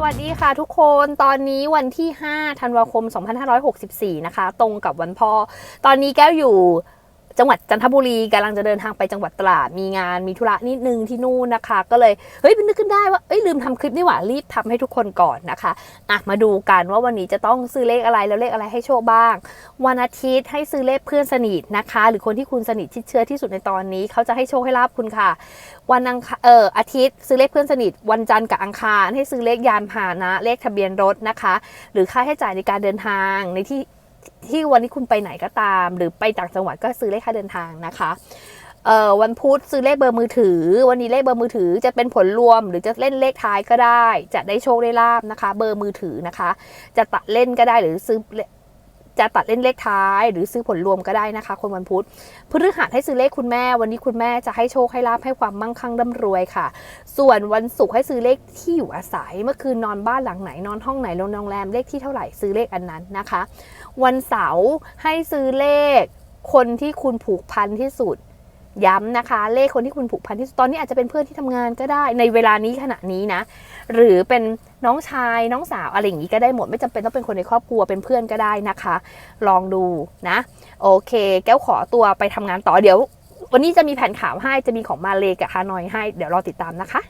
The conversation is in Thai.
สวัสดีค่ะทุกคนตอนนี้วันที่ 5 ธันวาคม 2564 นะคะ ตรงกับวันพ่อ ตอนนี้แก้วอยู่ จังหวัดจันทบุรีกำลังจะเดินทางไปจังหวัดตราดมีงานมีธุระนิดนึงที่นู่นนะคะ ก็เลยเฮ้ยนึกขึ้นได้ว่าเอ้ยลืมทำคลิปนี่หว่ารีบทำให้ทุกคนก่อนนะคะอะมาดูกันว่าวันนี้จะต้องซื้อเลขอะไรแล้วเลขอะไรให้โชคบ้าง วันอาทิตย์ให้ซื้อเลขเพื่อนสนิทนะคะ หรือคนที่คุณสนิทที่เชื่อที่สุดในตอนนี้เขาจะให้โชคให้ลาบคุณค่ะ วันอังคารเอออาทิตย์ ซื้อเลขเพื่อนสนิท วันจันทร์กับอังคารให้ซื้อเลขยานพาหนะเลขทะเบียนรถนะคะ หรือค่าใช้จ่ายในการเดินทางในที่ ที่วันนี้คุณไปไหนก็ตาม หรือไปต่างจังหวัดก็ซื้อเลขค่าเดินทางนะคะเอ่อวันพุธซื้อเลขเบอร์มือถือ วันนี้เลขเบอร์มือถือจะเป็นผลรวม หรือจะเล่นเลขท้ายก็ได้ จะได้โชคได้ลาบนะคะ เบอร์มือถือนะคะ จะตัดเล่นก็ได้หรือซื้อ จะตัดเล่นเลขท้าย หรือซื้อผลรวมก็ได้นะคะ คนวันพุธพฤหัสให้ซื้อเลขคุณแม่ วันนี้คุณแม่จะให้โชคให้ลาบให้ความมั่งคั่งร่ำรวยค่ะ ส่วนวันศุกร์ให้ซื้อเลขที่อยู่อาศัย เมื่อคืนนอนบ้านหลังไหนนอนห้องไหนโรงแรมเลขที่เท่าไหร่ซื้อเลขอันนั้นนะคะ วันเสาร์ให้ซื้อเลขคนที่คุณผูกพันที่สุด ย้ำนะคะ เลขคนที่คุณผูกพันที่สุดตอนนี้อาจจะเป็นเพื่อนที่ทำงานก็ได้ในเวลานี้ขณะนี้นะ หรือเป็นน้องชายน้องสาวอะไรอย่างนี้ก็ได้หมด ไม่จำเป็นต้องเป็นคนในครอบครัวเป็นเพื่อนก็ได้นะคะ ลองดูนะ โอเค แก้วขอตัวไปทำงานต่อเดี๋ยว วันนี้จะมีแผนข่าวให้จะมีของมาเลกับฮานอยให้ เดี๋ยวรอติดตามนะคะ